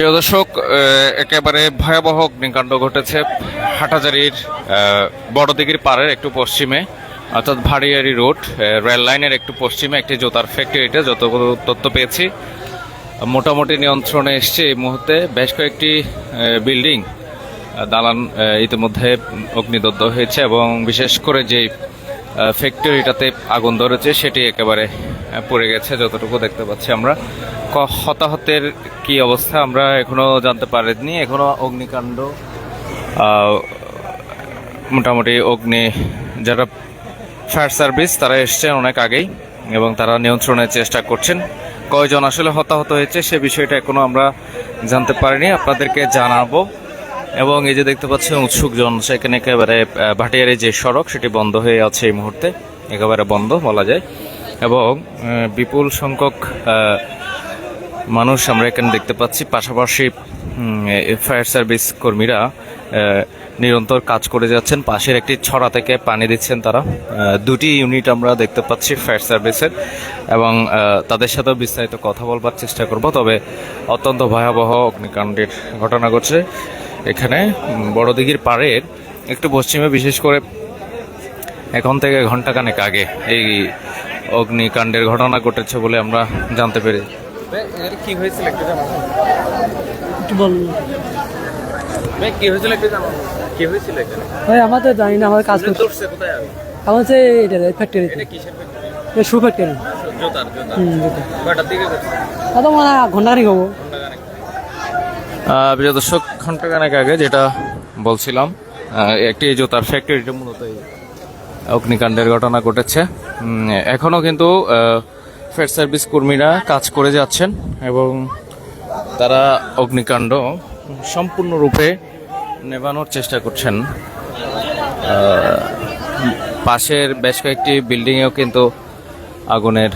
প্রিয় দর্শক একেবারে ভয়াবহ অগ্নিকাণ্ড ঘটেছে হাটাজারির বড়দিঘির পাড়ের একটু পশ্চিমে, অর্থাৎ ভাড়িয়ারি রোড রেল লাইনের একটু পশ্চিমে একটি জোতার ফ্যাক্টরিতে যতগুলো তথ্য পেয়েছি। মোটামুটি নিয়ন্ত্রণে এসছে এই মুহূর্তে বেশ কয়েকটি বিল্ডিং দালান ইতিমধ্যে অগ্নিদগ্ধ হয়েছে এবং বিশেষ করে যে ফ্যাক্টরিটাতে আগুন ধরেছে সেটি একেবারে পড়ে গেছে, যতটুকু দেখতে পাচ্ছি আমরা। হতাহতের কি অবস্থা আমরা এখনও জানতে পারিনি। এখনও অগ্নিকাণ্ড মোটামুটি অগ্নি, যারা ফায়ার সার্ভিস, তারা এসছেন অনেক আগেই এবং তারা নিয়ন্ত্রণের চেষ্টা করছেন। কয়জন আসলে হতাহত হয়েছে সে বিষয়টা এখনও আমরা জানতে পারিনি। আপনাদেরকে জানাব। এবং এই যে দেখতে পাচ্ছেন উৎসুকজন, সেখানে একেবারে ভাটিয়ারি যে সড়ক, সেটি বন্ধ হয়ে আছে এই মুহূর্তে। একেবারে বন্ধ বলা যায়। এবং বিপুল সংখ্যক মানুষ আমরা এখানে দেখতে পাচ্ছি। পাশাপাশি ফায়ার সার্ভিস কর্মীরা নিরন্তর কাজ করে যাচ্ছেন। পাশের একটি ছড়া থেকে পানি দিচ্ছেন তারা। দুটি ইউনিট আমরা দেখতে পাচ্ছি ফায়ার সার্ভিসের এবং তাদের সাথেও বিস্তারিত কথা বলবার চেষ্টা করব। তবে অত্যন্ত ভয়াবহ অগ্নিকাণ্ডের ঘটনা ঘটছে এখানে। বড়দিঘির পাড়ের একটু পশ্চিমে বিশেষ করে এখন থেকে ঘন্টাখানেক আগে এই অগ্নিকাণ্ডের ঘটনা ঘটেছে বলে আমরা জানতে পেরে কি হয়েছিল একটু জানাব একটু বলুন। কি হয়েছিল একটু কি হয়েছিল এখানে? ভাই আমার তো জানি না আমার কাজ করছে কোথায় আমার হচ্ছে এটা কিসের? শু ফ্যাক্টরি জোতার জোতার। হুম যেটা কয়টার দিকে করছে। কত মানে ঘন্টাখানিক হব। প্রিয় দর্শক ঘন্টাখানেক আগে যেটা বলছিলাম একটি জোতার ফ্যাক্টরিতে মূলত অগ্নিকাণ্ডের ঘটনা ঘটেছে। উম, এখনও কিন্তু ফায়ার সার্ভিস কর্মীরা কাজ করে যাচ্ছেন এবং তারা অগ্নিকাণ্ড সম্পূর্ণরূপে নেভানোর চেষ্টা করছেন। পাশের বেশ কয়েকটি বিল্ডিংয়েও কিন্তু আগুনের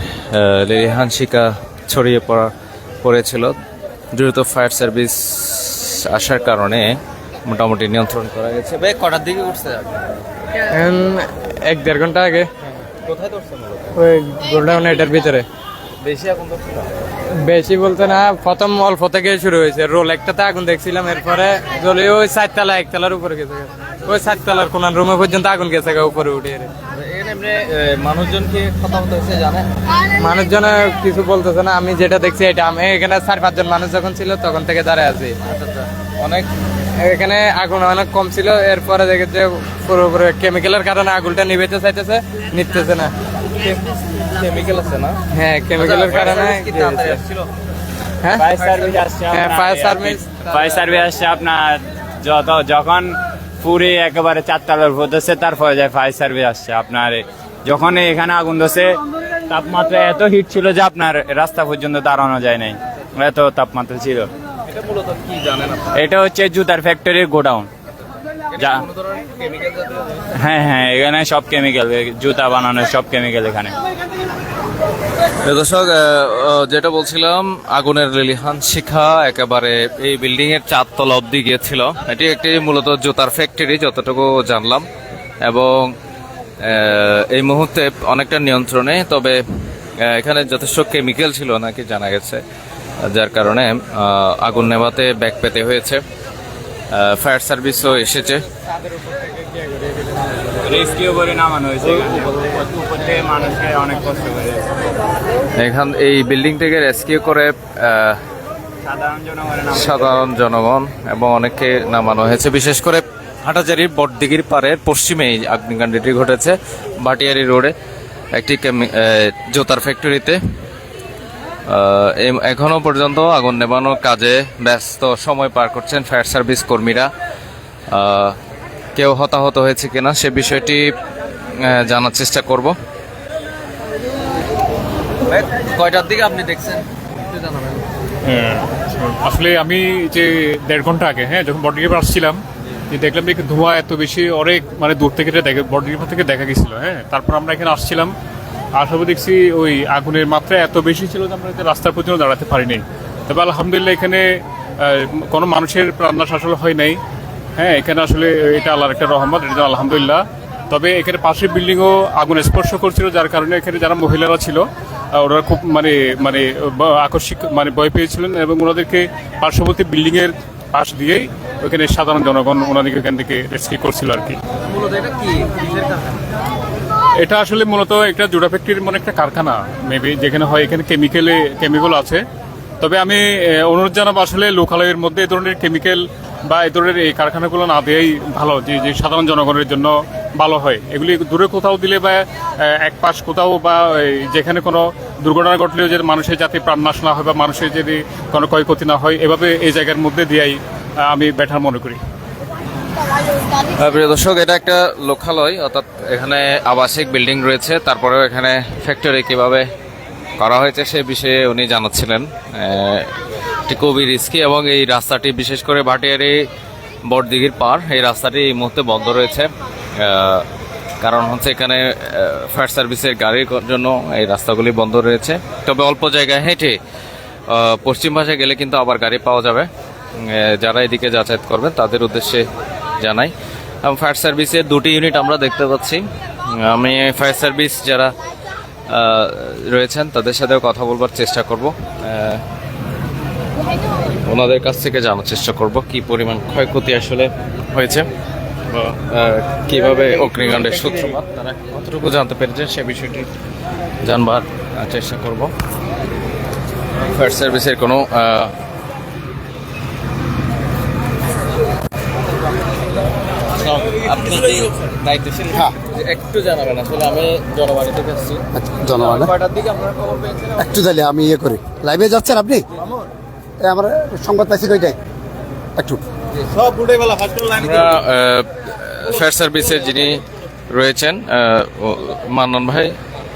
লেহানশিকা ছড়িয়ে পড়া, পড়েছিল। দ্রুত ফায়ার সার্ভিস আসার কারণে মোটামুটি নিয়ন্ত্রণ করা গেছে। কটার দিকে উঠছে? এক দেড় ঘণ্টা আগে। কোথায় ধরছে মূলত? ওই গোল্ডাউন এটার ভিতরে। বেশি আগুন ধরছে না? বেশি বলতে না প্রথম অল্প থেকে শুরু হয়েছে। রোল একটাতে আগুন দেখছিলাম এরপরে জ্বলে ওই চারতলা একতলার উপরে গেছে ওই চারতলার কোন রুমে পর্যন্ত আগুন গেছে উপরে উঠে মানুষজন কিছু বলতেছে না আমি যেটা দেখছি এটা আমি এখানে চার পাঁচজন মানুষ যখন ছিল তখন থেকে দাঁড়ায় আছি। অনেক এখানে আগুন অনেক কম ছিল এরপরে দেখেছে পুরোপুরি কেমিক্যালের কারণে আগুনটা নিভেতে চাইতেছে নিতেছে না কেমিক্যাল আছে না হ্যাঁ কেমিক্যালের কারণে কি কি তাড়াতাড়ি হয়েছে? আসছিল? হ্যাঁ ফায়ার সার্ভিস হ্যাঁ, ফায়ার সার্ভিস। ফায়ার সার্ভিস আসছে আপনার যত যখন পুরে একেবারে চারতলার উপর ধরছে তারপরে যায় ফায়ার সার্ভিস আসছে আপনার এই- যখন এখানে আগুন ধরছে তাপমাত্রা এত হিট ছিল যে আপনার রাস্তা পর্যন্ত দাঁড়ানো যায় নাই এত তাপমাত্রা ছিল এটা মূলত কি জানেন আপনি এটা হচ্ছে জুতার ফ্যাক্টরির গোডাউন। হ্যাঁ হ্যাঁ এখানে সব কেমিক্যাল জুতা বানানোর সব কেমিক্যাল এখানে। দর্শক যেটা বলছিলাম আগুনের লিলিহান শিখা একেবারে এই বিল্ডিং এর চারতলা অব্দি গিয়েছিল। এটি একটি মূলত জুতার ফ্যাক্টরি যতটুকু জানলাম। এবং এই মুহূর্তে অনেকটা নিয়ন্ত্রণে তবে এখানে যথেষ্ট কেমিক্যাল ছিল নাকি জানা গেছে। যার কারণে আগুন নেভাতে ব্যাগ পেতে হয়েছে। ফায়ার সার্ভিসও এসেছে। রেস্কিউ করে নামানো হয়েছে এখানে। উপর থেকে মানুষকে অনেক কষ্ট করে। এখান এই বিল্ডিং থেকে রেস্কিউ করে সাধারণ জনগণ এবং অনেককে নামানো হয়েছে। বিশেষ করে হাটাজারির বটদিঘির পাড়ের পশ্চিমে এই অগ্নিকাণ্ডটি ঘটেছে। ভাটিয়ারি রোডে একটি এ, ফ্যাক্টরিতে আহ, এম- এখনও পর্যন্ত আগুন নেবানোর কাজে ব্যস্ত সময় পার করছেন ফায়ার সার্ভিস কর্মীরা। কেউ হতাহত হয়েছে কিনা সে বিষয়টি জানার চেষ্টা করব। কয়টার দিকে আপনি দেখছেন? হ্যাঁ, আসলে আমি যে দেড় ঘণ্টা আগে হ্যাঁ যখন বডিগেপার আসছিলাম যে দেখলাম যে ধোঁয়া এত বেশি অনেক মানে দূর থেকে দেখে বডিগেপার থেকে দেখা গেছিল হ্যাঁ। তারপর আমরা এখানে আসছিলাম আসার পর দেখছি ওই আগুনের মাত্রা এত বেশি ছিল যে আমরা রাস্তার পর্যন্ত দাঁড়াতে পারিনি। তবে আলহামদুলিল্লাহ এখানে কোনো মানুষের প্রাণনাশ আসলে হয় নাই। হ্যাঁ এখানে আসলে এটা আল্লাহর একটা রহমত, এটা আলহামদুলিল্লাহ। তবে এখানে পাশের বিল্ডিংও আগুন স্পর্শ করছিল, যার কারণে এখানে যারা মহিলারা ছিল ওনারা খুব মানে মানে আকস্মিক মানে ভয় পেয়েছিলেন এবং ওনাদেরকে পার্শ্ববর্তী বিল্ডিংয়ের পাশ দিয়েই ওখানে সাধারণ জনগণ ওনাদেরকে এখান থেকে রেস্কিউ করছিল আর কি। আসলে মূলত একটা জোড়া ফ্যাক্টরির মনে একটা কারখানা মেবি যেখানে হয় এখানে কেমিক্যালে কেমিক্যাল আছে। তবে আমি অনুরোধ জানাব আসলে লোকালয়ের মধ্যে এই ধরনের কেমিক্যাল বা এই ধরনের এই কারখানাগুলো না দেওয়াই ভালো, যে যে সাধারণ জনগণের জন্য ভালো হয়। এগুলি দূরে কোথাও দিলে বা এক পাশ কোথাও বা যেখানে কোনো দুর্ঘটনা ঘটলেও যে মানুষের যাতে প্রাণ নাশ না হয় বা মানুষের যদি কোনো ক্ষয়ক্ষতি না হয়, এভাবে এই জায়গার মধ্যে দিয়াই আমি বেটার মনে করি। প্রিয় দর্শক, এটা একটা লোকালয়, অর্থাৎ এখানে আবাসিক বিল্ডিং রয়েছে। তারপরেও এখানে ফ্যাক্টরি কীভাবে করা হয়েছে সে বিষয়ে উনি জানাচ্ছিলেন। এটি খুবই রিস্কি এবং এই রাস্তাটি বিশেষ করে ভাটিয়ারি বড়দিঘির পার, এই রাস্তাটি এই মুহূর্তে বন্ধ রয়েছে। কারণ হচ্ছে এখানে ফায়ার সার্ভিসের গাড়ির জন্য এই রাস্তাগুলি বন্ধ রয়েছে। তবে অল্প জায়গায় হেঁটে পশ্চিম পাশে গেলে কিন্তু আবার গাড়ি পাওয়া যাবে। যারা এদিকে যাতায়াত করবেন, তাদের উদ্দেশ্যে জানাই। এবং ফায়ার সার্ভিসের দুটি ইউনিট আমরা দেখতে পাচ্ছি। আমি ফায়ার সার্ভিস যারা রয়েছেন, তাদের সাথেও কথা বলবার চেষ্টা করব। ওনাদের কাছ থেকে জানার চেষ্টা করব কি পরিমাণ ক্ষয়ক্ষতি আসলে হয়েছে কীভাবে অগ্নিকাণ্ডের সূত্রপাত, তারা কতটুকু জানতে পেরেছেন সে বিষয়টি জানবার চেষ্টা করব। ফায়ার সার্ভিসের কোনো কি একটু জানাবেন আসলে আমি জনবাণী থেকে আসছি। জনগণ কয়টার দিকে আপনারা খবর পেয়েছেন? একটু তাহলে আমি ইয়ে করি। লাইভে যাচ্ছেন আপনি? আমরা সংবাদ পাইছি কইটাই একটু। আমরা ফায়ার সার্ভিসের যিনি রয়েছেন মান্নান ভাই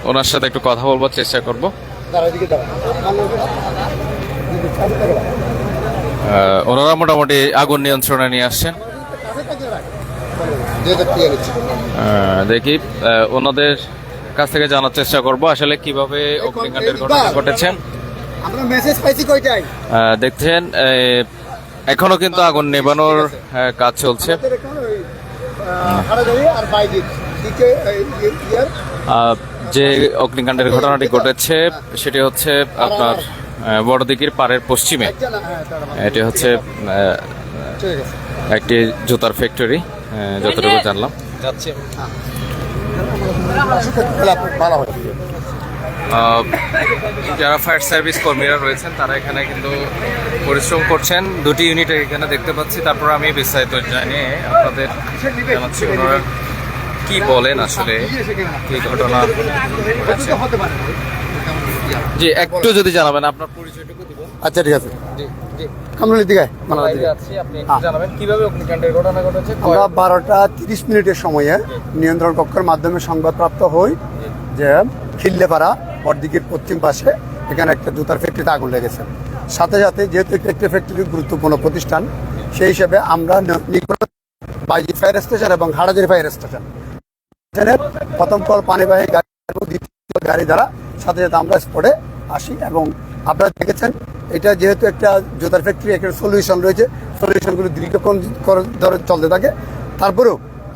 ওনার সাথে একটু কথা বলবার চেষ্টা করব। ওনারা মোটামুটি আগুন নিয়ন্ত্রণে নিয়ে আসছেন। দেখি ওনাদের কাছ থেকে জানার চেষ্টা করব আসলে কীভাবে অগ্নিকাণ্ডের ঘটনা ঘটেছে। আমরা মেসেজ পাইছি কইটাই দেখছেন এখনও কিন্তু আগুন নেবানোর কাজ চলছে। যে অগ্নিকাণ্ডের ঘটনাটি ঘটেছে সেটি হচ্ছে আপনার বড়দিঘির পাড়ের পশ্চিমে। এটি হচ্ছে একটি জুতার ফ্যাক্টরি যতটুকু জানলাম। হয় আহ, যারা ফায়ার সার্ভিস কর্মীরা রয়েছেন তারা এখানে কিন্তু পরিশ্রম করছেন। দুটি ইউনিট এখানে দেখতে পাচ্ছি। তারপর আমি বিস্তারিত জানিয়ে আপনাদের জানাচ্ছি ওনারা কি বলেন আসলে কি ঘটনা জি একটু যদি জানাবেন আপনার পরিচয়টুকু আচ্ছা ঠিক আছে। জি। দিকে ঘটেছে আমরা বারোটা তিরিশ মিনিটের সময়ে নিয়ন্ত্রণ কক্ষের মাধ্যমে সংবাদপ্রাপ্ত হই যে খিল্লেপাড়া বড়দিকের পশ্চিম পাশে এখানে একটা জুতার ফ্যাক্টরিতে আগুন লেগেছে। সাথে সাথে যেহেতু একটা ফ্যাক্টরি গুরুত্বপূর্ণ প্রতিষ্ঠান সেই হিসেবে আমরা বাইজি ফায়ার স্টেশন এবং হাড়াজারি ফায়ার স্টেশন। প্রথম কল পানিবাহী গাড়ি দ্বিতীয় গাড়ি দ্বারা সাথে সাথে আমরা স্পটে আসি এবং আপনারা দেখেছেন, এটা যেহেতু একটা জুতার ফ্যাক্টরি একটা সলিউশন রয়েছে সলিউশনগুলো দীর্ঘক্ষণ ধরে চলতে থাকে। তারপরেও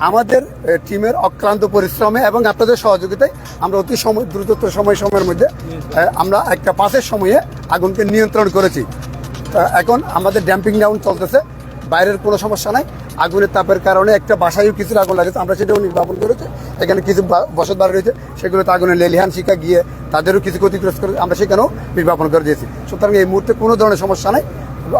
আমাদের টিমের অক্লান্ত পরিশ্রমে এবং আপনাদের সহযোগিতায় আমরা অতি সময়, দ্রুততর সময়, সময়ের মধ্যে আমরা একটা পাশের সময়ে আগুনকে নিয়ন্ত্রণ করেছি। এখন আমাদের ড্যাম্পিং ডাউন চলতেছে, বাইরের কোনো সমস্যা নাই। আগুনের তাপের কারণে একটা বাসায়ও কিছু আগুন লাগেছে। আমরা সেটাও নির্বাপন করেছি। এখানে কিছু বসত বাড়ি রয়েছে। সেগুলোতে আগুনের লেলিহান শিকা গিয়ে তাদেরও কিছু ক্ষতিগ্রস্ত করে আমরা সেখানেও নির্বাপন করে দিয়েছি। সুতরাং এই মুহূর্তে কোনো ধরনের সমস্যা নাই।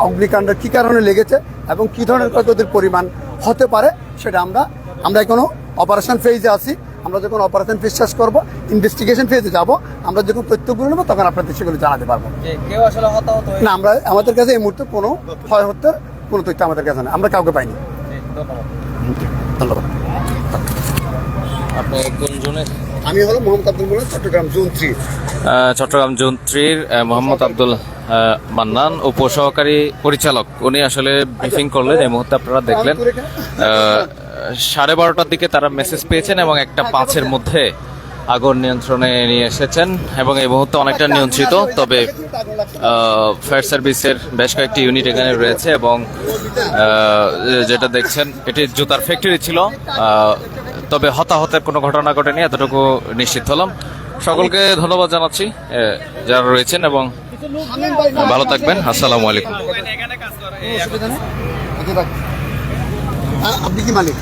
অগ্নিকাণ্ড কী কারণে লেগেছে এবং কী ধরনের ক্ষয়ক্ষতির পরিমাণ হতে পারে সেটা আমরা আমরা এখনও অপারেশন ফেজে আছি। আমরা যখন অপারেশন ফেজ শেষ করব ইনভেস্টিগেশন ফেজে যাব আমরা যখন তথ্যগুলো নেব তখন আপনাদের সেগুলো জানাতে পারব। আসলে না আমরা আমাদের কাছে এই মুহূর্তে কোনো ক্ষয় হত্যার কোনো তথ্য আমাদের কাছে নেই। আমরা কাউকে পাইনি। ধন্যবাদ। আপনি কোন জোনের আমি হলো Mohammad Abdul Mollah Chattogram zone three. Chattogram zone থ্রির মোহাম্মদ আব্দুল মান্নান মান্নান উপসহকারী পরিচালক। উনি আসলে ব্রিফিং করলেন এই মুহূর্তে আপনারা দেখলেন। সাড়ে বারোটার দিকে তারা মেসেজ পেয়েছেন এবং একটা পাঁচের মধ্যে আগুন নিয়ন্ত্রণে নিয়ে এসেছেন এবং এই মুহূর্তে অনেকটা নিয়ন্ত্রিত, তবে ফায়ার সার্ভিসের বেশ কয়েকটি ইউনিট এখানে রয়েছে এবং যেটা দেখছেন, এটি জুতার ফ্যাক্টরি ছিল তবে হতাহতের কোনো ঘটনা ঘটেনি, এতটুকু নিশ্চিত হলাম। সকলকে ধন্যবাদ জানাচ্ছি যারা রয়েছেন এবং ভালো থাকবেন, আসসালামু আলাইকুম। আপনি কি মালিক?